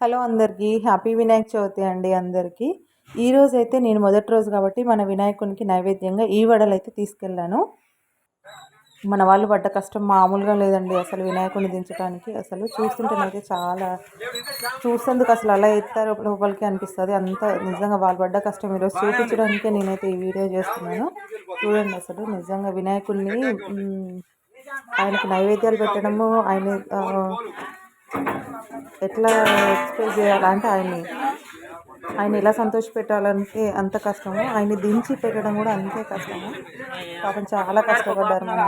Hello అందరికీ. Happy Vinayaka Chavithi అండి అందరికీ. ఈరోజు అయితే నేను మొదటి రోజు కాబట్టి మన వినాయకునికి నైవేద్యంగా ఈ వడలు అయితే తీసుకెళ్ళాను. మన వాళ్ళు పడ్డ కష్టం మామూలుగా లేదండి అసలు వినాయకుడిని దించడానికి అసలు చూస్తుంటేనైతే చాలా చూసేందుకు అసలు అలా ఎత్తారు లోపలికి అనిపిస్తుంది. అంత నిజంగా వాళ్ళు పడ్డ కష్టం ఈరోజు చూపించడానికే నేనైతే ఈ వీడియో చేస్తున్నాను. చూడండి అసలు నిజంగా వినాయకుడిని ఆయనకు ఆయనకి నైవేద్యాలు పెట్టడము ఆయన ఎట్లా ఎక్స్ప్రెస్ చేయాలంటే ఆయన్ని ఆయన ఎలా సంతోష పెట్టాలంటే అంత కష్టము ఆయన్ని దించి పెట్టడం కూడా అంతే కష్టము. పాపం చాలా కష్టపడ్డారు మన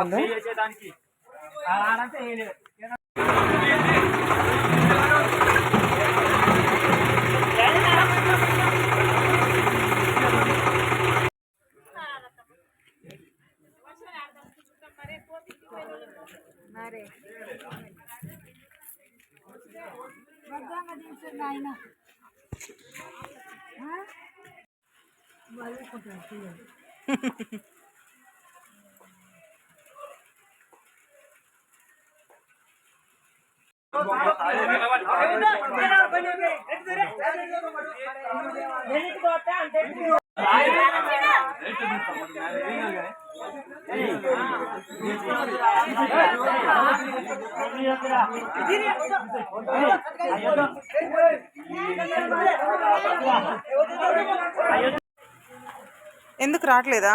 అయ్యో ఎందుకు రావట్లేదా?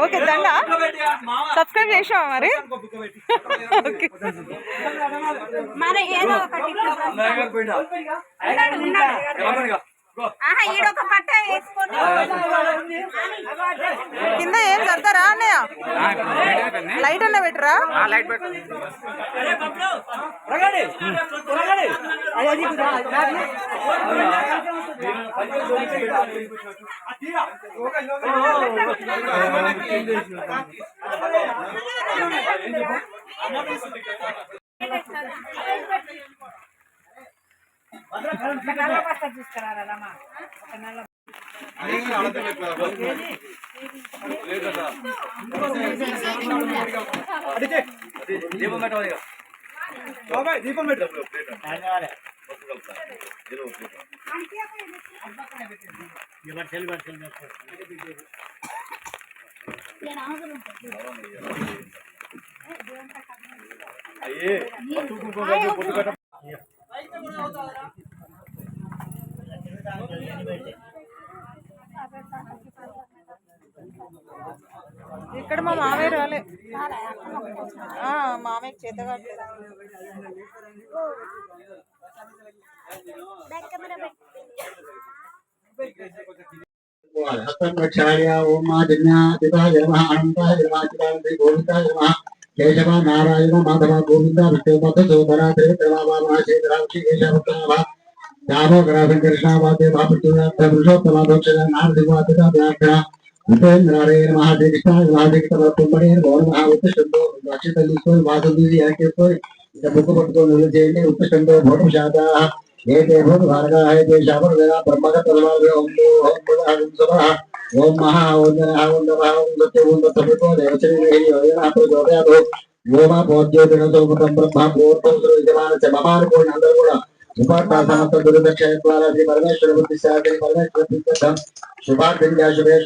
ఓకే దండ. సబ్స్క్రైబ్ చేసావా మరి? ఓకే. మరి ఏదో ఒకటి ఈడొక పట్ట వేసుకొని కింద ఏం చదువుతారా అన్నయ్య? లైట్ అన్న పెట్టరా? దీపం పెట్టు వాటర్ తీసుకురారా రమా ఒక నెల దీపం పెట్టవాలి దీపం పెట్టాలి అయ్యే పొట్టు కట్ట ఇక్కడ మా మామయ్య రాలే. మామయ్య చేత కేశవ నారాయణ మాధవ గోవింద కేశవ യാമോഗ്രാഫൻ കൃഷ്ണാവാദ്യപുരുഷോത്തമാധോക്ഷ നാരദിവാദിതാഭ്യാഭ്യ ഉപേന്ദ്രാരേ മഹാദേവിഷ്ണായ മഹാദേവിതമർപ്പുമ്പടേ ഗോൾ മഹാവിത്തോ അക്ഷിതലീസോ വാസുദേവിയാക്കിയപ്പോ മുഖപട്ടുതോന്നുള്ള ജയിലെ ഉത്തശന്തോ ഭോഷാദാ ഏ ദേവോട് ഭാരതായ ദേശാപർവേദ ബ്രഹ്മകത്തോ ഓം മഹാ ഓം നരഹ ഓം നരഹ ഓം സത്യ ഓം തത്തമിപ്പോ ദേവശ്രീ യോജനാ ഓമാ ബോധ്യോജനസോ ബ്രഹ്മ ഭൂർത്തം ശ്രീജമാന ചമാന കോൺ അന്തർഗുണ దుర్దక్షయ ద్వారా పరమేశ్వర బుద్ధి శాస్త్రి పరమేశ్వర ప్రీత్యర్థం శుభార్థించా శుభే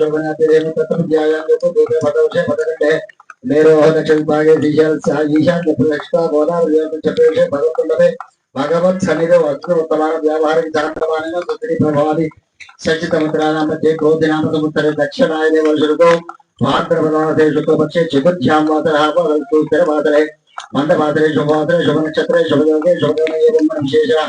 దక్షిణ భాగే ఈశాన్ ఈశాన్య ప్రదక్షిణ గోదావరి భగవత్ సన్నిధి వస్త్రోత్తమాన వ్యావహారిక సుత్రి ప్రభావి సచిత ముద్రానామ తే దక్షిణాయనే వర్షుతో मार्गप्रधानते शुक्लपक्षे चतुर्थ्यां वातरः भवन्तु उत्तरवातरे मन्दवातरे शुभवातरे शुभनक्षत्रे शुभयोगे शुभगणये ब्रह्मविशेषः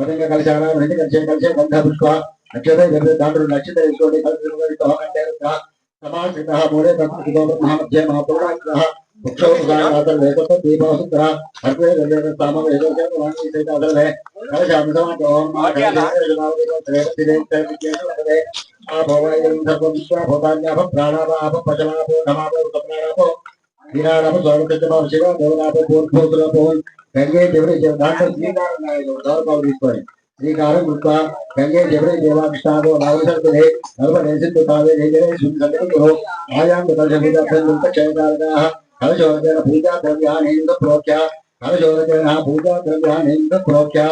సిద్ధ్యర్థం శ్రీ వరసిద్ధి వినాయక స్వామి పూజాంచ కరిష్యే కలిశాన్ని కూడుకుంటే పదంగా కలిశాల రెండు కలిసే కలిసే బంధ పుష్ప నక్షత్ర జరిగే దాంట్లో నక్షత్ర తీసుకోండి కలిసి సమాశ్రిత మూడే తత్వ మహామధ్య మహాపూర్ణ వృక్షోపసార వేదతో దీపవసుత్ర అర్పే గంధ సామ వేదోజన వాణి సైత అదలే కలశామి సమాజ ఓం మా కలశామి ఆ భవాయం సర్వం విశ్వ భూతాన్యాప ప్రాణాపాప పచనాప ధమాప సప్నాప విరాడప స్వర్గజమ శివ దేవనాప పూర్వోతులపో గంగే దేవుడి దాంట్లో శ్రీకారం గౌరవం తీసుకోండి శ్రీకారం కృత్వ గంగే దేవుడి దేవాకృష్ణాదో నావసర్తులే నర్మదేశిత్తు తావే జయ సుందరో ఆయాం కలశభూత క్షయకారకాః కలశోదన పూజా ద్రవ్యానేంద్ర ప్రోఖ్య కలశోదన పూజా ద్రవ్యానేంద్ర ప్రోఖ్య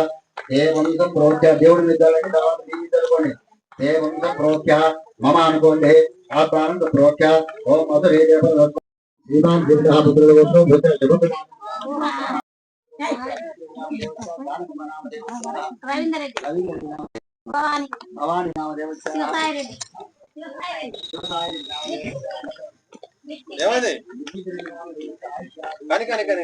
ఏవంత ప్రోఖ్య దేవుడి విద్యాలకి తర్వాత మీ విద్యాలకోండి ఏవంత ప్రోఖ్య మమ అనుకోండి ఆ ప్రారంభ ప్రోఖ్య ఓం మధురే దేవ శ్రీమాన్ గురుడః పుత్రుడు రవీందర్ రెడ్డి భవాని భవాని శివసాయి రెడ్డి ఏమైంది కానీ కానీ కానీ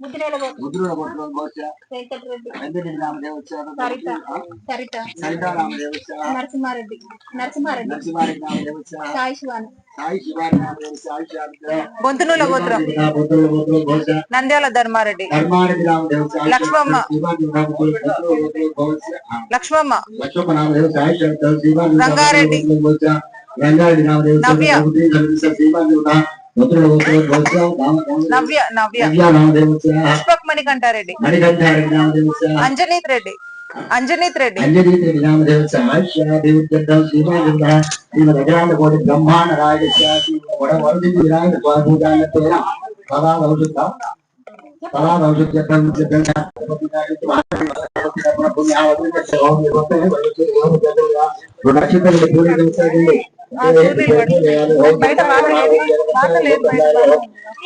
ముద్రేల గోత్రం సరిత. సరిత. నరసింహారెడ్డి. నరసింహారెడ్డి. నరసింహారెడ్డి సాయి శివాని. సాయి గొంతునుల నంద్యాల ధర్మారెడ్డి. లక్ష్మమ్మ. లక్ష్మమ్మ. శ్రీవారి రంగారెడ్డి. రంగారెడ్డి నవ్య. శ్రీవారి ముద్రుల గోత్రం గోత్ర నవ్య నవ్య నవ్య నామదేవస్య పుష్పక్ మణికంఠారెడ్డి మణికంఠారెడ్డి నామదేవస్య అంజనీత్ రెడ్డి అంజనీత్ రెడ్డి అంజనీతి వినామదేవస్య ఆయుష్యాభివృద్ధి శ్రీవారి శ్రీమద్ అఖిలాండ కోటి బ్రహ్మాండ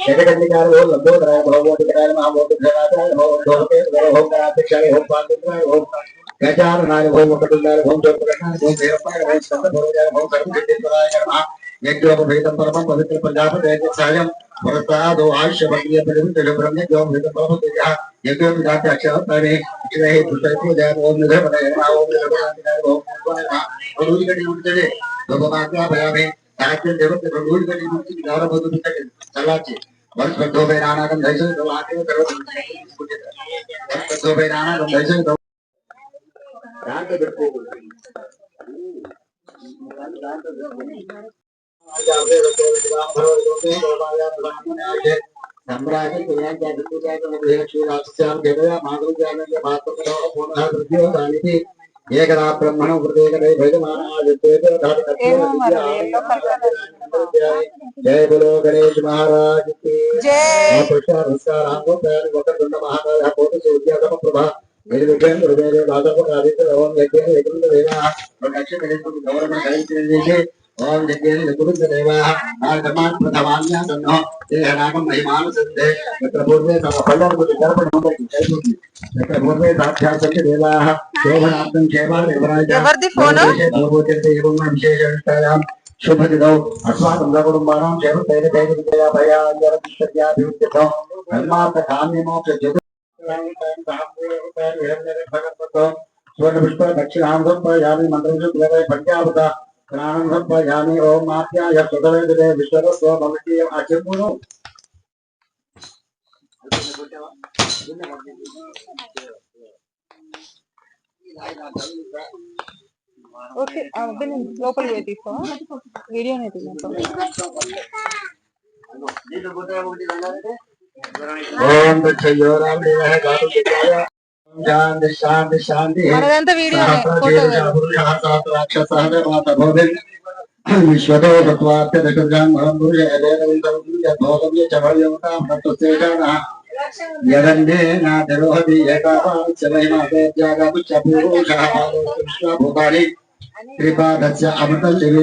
జగదండి గారు లబ్బో భగవతి హోం కరాధ్యక్ష హోం పాత్ర హోం గజానాయ హోం ఒకటిన్నార హోం దొరకటాయ హోం దేవపాయ హోం సందర్భోజాయ హోం సర్వసిద్ధిప్రదాయ నమః యజ్ఞోప వేదం పరమం పవిత్ర పంజాప దైత్య సాయం వరతాదో ఆయుష్య భగ్య పరిమిత బ్రహ్మ యోగ వేద పరమ దేహ యజ్ఞో విదాత అక్షరతానే ఇదే పుస్తకం ఓం నిధ పదయ ఓం నిధ పదయ ఓం నిధ పదయ ఓం నిధ పదయ ఓం నిధ పదయ ఓం నిధ పదయ भगवान भयामे ताकि देवत प्रभुर बलि मुक्ति विदार बदु तक चलाचे वर्ष बदो बे राणा गम धैसे तो आगे में करो वर्ष बदो बे राणा गम धैसे तो रात के दर्पो बोल रात के दर्पो आज आपने बदो बे राणा भरो लोगे भगवान या भगवान ने आज सम्राज्य कुलान जाति को जाकर मुझे श्री राजस्थान के गया माधुर्य जाने के बाद तो करो पुनः वृद्धि हो। जानी थी గౌరవ గణేశ ఓం యజ్ఞ యజ్ఞ దేవా ఆగమాన్ ప్రథమాన్య ओम यज्ञेन्द्र गुरुदेवाः आगमान् प्रथमान्यः सन्नः देहनागं महिमान सिद्धे तत्र पूर्वे फलर्गुति कर्पणोदकि चैतुति तत्र पूर्वे साध्यासन्ति देवाः शोभनार्थं क्षेमा देवराजः विशेषविष्टायां शुभदिनौ अस्माकं कुटुम्बानां क्षेम तैरभैरविद्या भयाञ्जरविश्वर्याभिवृद्धितौ धर्मार्थकाम्यमोक्षजगत् स्वर्ण पुष्प दक्षिणांगम पर यानी मंत्र से होता పయామి ఓం ఆప్యాయ సుధవేదే విశ్వరస్వ భవతి ఆ చెప్పును ఓకే లోపల పోయి తీసుకో వీడియోనే తీసుకో ఓం దక్షయోరామ శాంతి శాంతి శాంతి. విశ్వతో యదండే నా తిరోహతి ఏకాభూతాని త్రిపాదస్య అమృతం దివి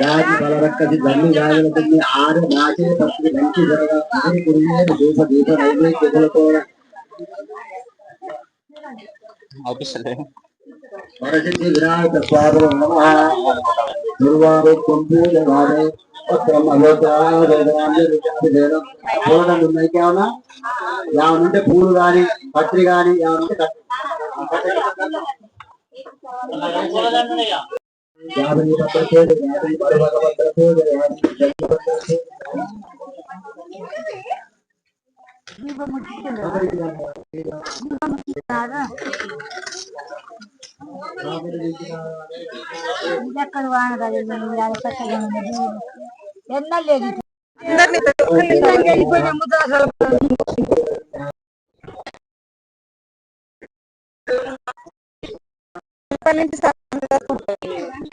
రాజు బలరక్కసి గన్ని రాజులకి ఆరు నాచే పక్షులు మంచి జరగా. ఆరు కురియేది దీప దీప నైవేద్యములతో వరసిద్ధి వినాయక స్వామి నమ. దుర్వారు కొంపూజ వాడే వస్త్రం అలోచారు పూలం ఉన్నాయి కేవనా ఏమనుంటే పూలు గాని పత్రి గాని ఏమనుంటే యాభై పత్ర పూజ యాభై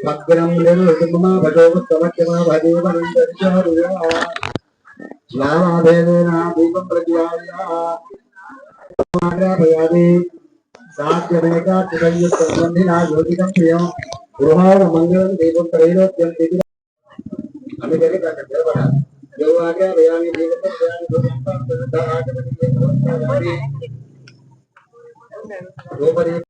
भग्रम निर्मा भजोत्तमक्षमाभदेवनन्दरिचारुयाभेदेन दीपं प्रतियायाभयादे साध्यमेकात्मसंयुक्तसन्धिना ज्योतिकं प्रियं गृहाव मङ्गलं दीपं त्रैलोक्यं दिव्य हमें कहते क्या करते हैं बड़ा जो आ गया भैया ने दीपक को भैया ने दीपक को आगे बढ़ने के लिए दो पर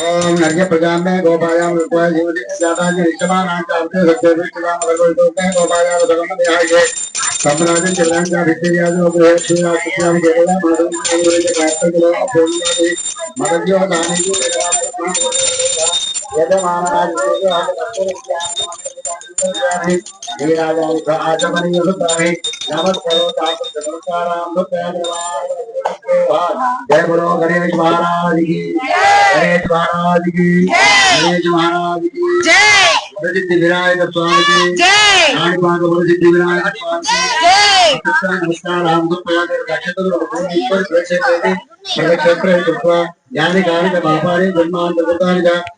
ओम नर्य प्रजाम में गोपायाम रूपाय जीवति जाता जी निष्ठमान आंचार्ते सत्यवे चिदाम अलगोल तो में गोपायाम भगवान बिहार के संप्राजन चिलान का विक्टिया जो अग्रह श्रीया सुखियाम केवला मदन अंग्रेज़ के कार्यक्रम के लोग अपोलिया के मदन जो दानी को यजमानाचमनीयुतामि जय बोलो गणेश महाराज की गणेश महाराज की गणेश महाराज की जय सिद्धि विनायक स्वामी की जय नानी बोलो सिद्धि विनायक स्वामी की राम गुप्त नक्षत्र प्रक्षेत्र यानी कारण बाबा ने ब्रह्मांड भगवान का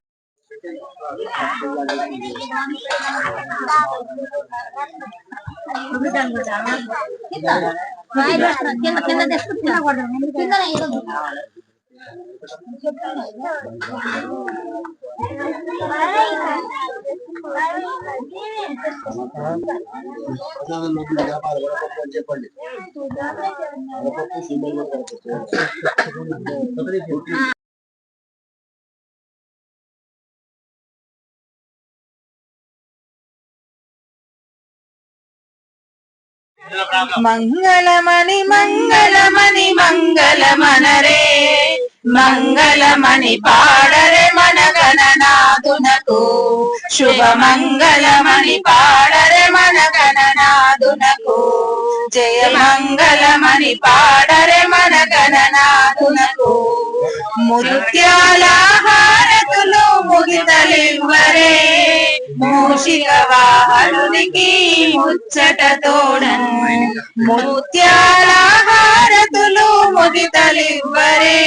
కింద కింద తెచ్చు కింద కొడదాం కింద చెప్పండి మంగళమణి మంగళమణి మంగళమనరే. మంగళమణి పాడరే మన గణనాథునకు. శుభ మంగళమణి పాడరే మన గణనాథునకు. జయ మంగళమణి పాడరే మన గణనాథునకు. ముత్యాల హారతులు ముగితలివ్వరే. మూషిక వాహనునికి ముచ్చటతోడన్ ముత్యాలహారతులు ముత్యాల హారతులు ముగితలివ్వరే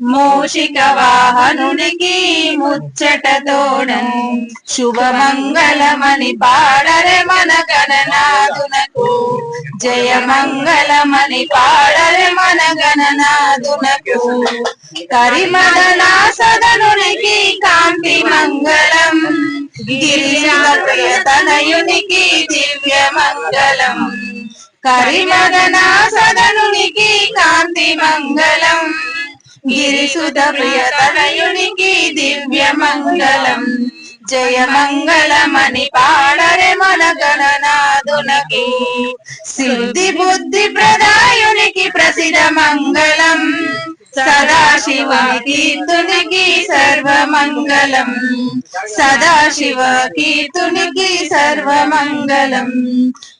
మూషిక వాహనునికి ముచ్చటతోడన్ శుభమంగళమని పాడరే మన గణనాథునకు. జయమంగళమని పాడరే మన గణనాథునకు. కరిమదనా సదనునికి కాంతి మంగళం గిరిజాతనయునికి దివ్య మంగళం కరిమదనా సదనునికి కాంతి మంగళం గిరిసుత ప్రియతనయునికి దివ్య మంగళం జయ మంగళమని పాడరే మన గణనాథునకి. సిద్ధి బుద్ధి ప్రదాయునికి ప్రసిద్ధ మంగళం. సదాశివ కీర్తునికి సర్వమంగళం. సదాశివ కీర్తునికి సర్వమంగళం.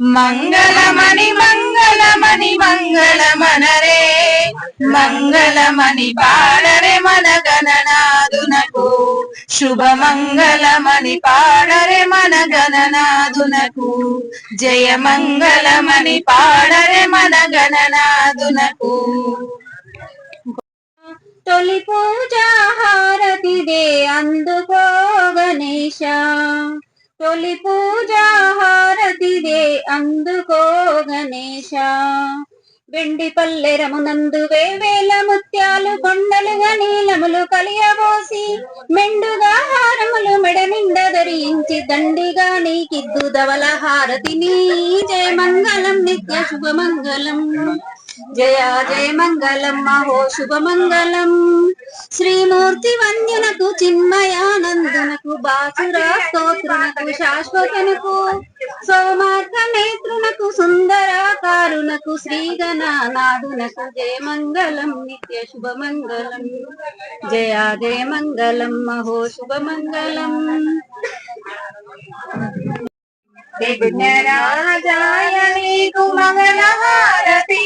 మంగళమణి మంగళమణి మంగళమనరే. మంగళమణి పాడరే మన గణనాథునకు. శుభ మంగళమణి పాడరే మన గణనాథునకు. జయ మంగళమణి పాడరే మన గణనాథునకు. తొలి పూజాహారతిదే అందుకో గణేశ. తొలి పూజాహారతిదే అందుకో గణేశ. వెండి పల్లెరమునందు వేవేల ముత్యాలు కొండలుగా నీలములు కలియబోసి మెండుగా హారములు మెడ నిండా ధరించి దండిగా నీకిద్దు ధవల హారతిని. జయ మంగళం నిత్య శుభమంగళం జయ జయ మంగళం మహో శుభమంగళం. శ్రీమూర్తి వంద్యునకు చిన్మయానందునకు బాసురా స్తోత్రునకు శాశ్వతనకు సోమార్థ నేత్రునకు సుందరాకారునకు శ్రీగణనాథునకు జయ మంగళం నిత్య శుభమంగళం. జయ జయ మంగళం మహో శుభమంగళం. విఘ్నరాజాయ నీకు మంగళహారతి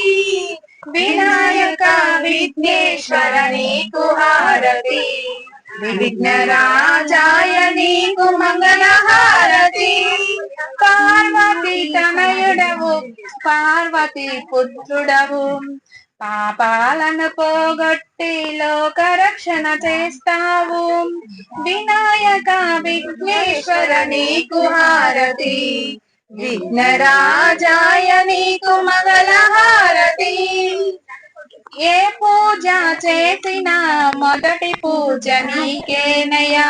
వినాయక విఘ్నేశ్వర నీకు హారతి. విఘ్నరాజాయ నీకు మంగళహారతి తనయుడవు పార్వతి పుత్రుడవు. పాపాలను పోగొట్టి లోక రక్షణ చేస్తావు. వినాయక విఘ్నేశ్వర నీకు హారతి. విఘ్నరాజాయ నీకు మగల హారతి. ఏ పూజ చేసిన మొదటి పూజ నీకేనయా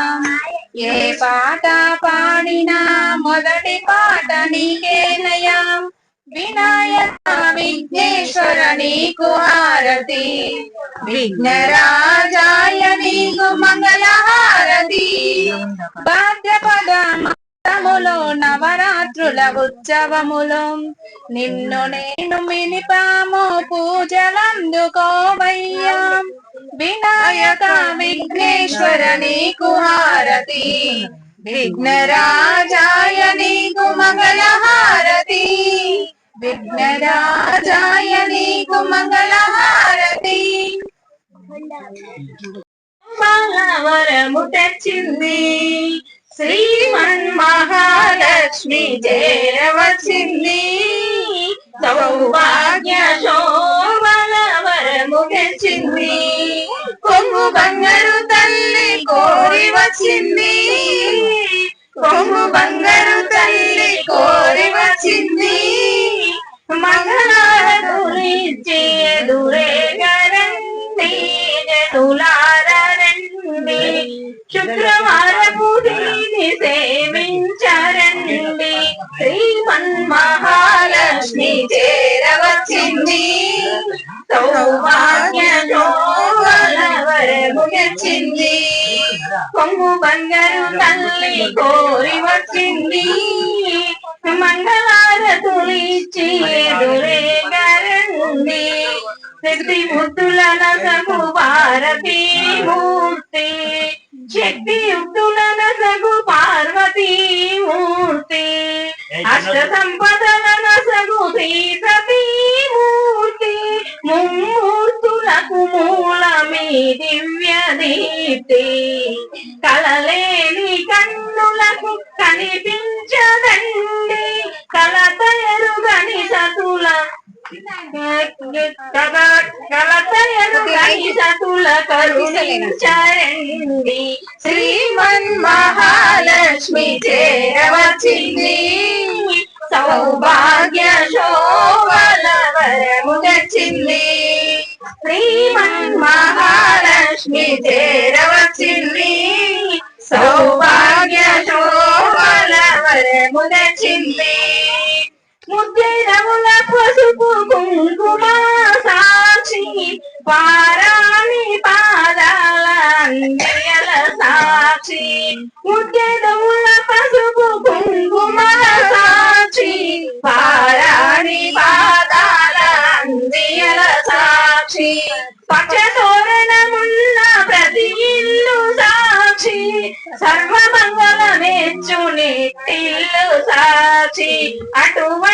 ఏ పాట పాడినా మొదటి పాట నీకే వినాయక విఘ్నేశ్వర నీకు హారతి. విఘ్నరాజాయ నీకు మంగళహారతి. భాద్రపద మాసములో నవరాత్రుల ఉత్సవములో నిన్ను నేను మినిపాము పూజలందుకోవయ్యా. వినాయక విఘ్నేశ్వర నీకు హారతి. విఘ్నరాజాయ నీకు మంగళహారతి. విఘ్నరాజాయ నీకు మంగళహారతి. హారతి తెచ్చింది. శ్రీమన్ మహాలక్ష్మి చేరవచ్చింది సౌభాగ్య శోభలవరము తెచ్చింది. కొంగు బంగారు తల్లి కోరి వచ్చింది. కొంగు బంగారు తల్లి కోరి వచ్చింది. మంగళారతులిచ్చి ఎదురే గరండి జనులారండి శుక్రవారపు దీని సేవించరండి. శ్రీమన్ మహాలక్ష్మి చేరవచ్చింది. సౌభాగ్య వరము కొంగు బంగారు తల్లి కోరి వచ్చింది మంగళారతులిచ్చి ఎదురే గరండి శక్తి ముద్దుల నసగు భారతీ మూర్తి శక్తి యుక్తుల నసగు పార్వతీ మూర్తి అష్ట సంపదల నసగు సీతీ మూర్తి ముమ్మూర్తి మూలమీ దివ్య దీప్తి కలలేని కన్నులకు కనిపించదండి. కలత ఎరుగని సతుల కలత ఎరుగని సతుల కరుణించరండి శ్రీమన్ మహాలక్ష్మి చేరవచ్చింది. సౌభాగ్య శోభల వరము తెచ్చింది. శ్రీమన్ మహాలక్ష్మి చేరవచ్చింది. సౌభాగ్య శోభల వరము తెచ్చింది. ముద్దిరముల పసుపు కుంకుమ సాక్షి పారాణి పాదాల అంజల సాక్షి. ముద్దిరముల పసుపు కుంకుమ సాక్షి పారాణి పాదాల అంజల సాక్షి. సాక్షి. పక్షతోరణమున్న ప్రతి ఇల్లు సాక్షి. సర్వమంగళ మెచ్చు నిట్టిల్లు సాక్షి. అటువంటి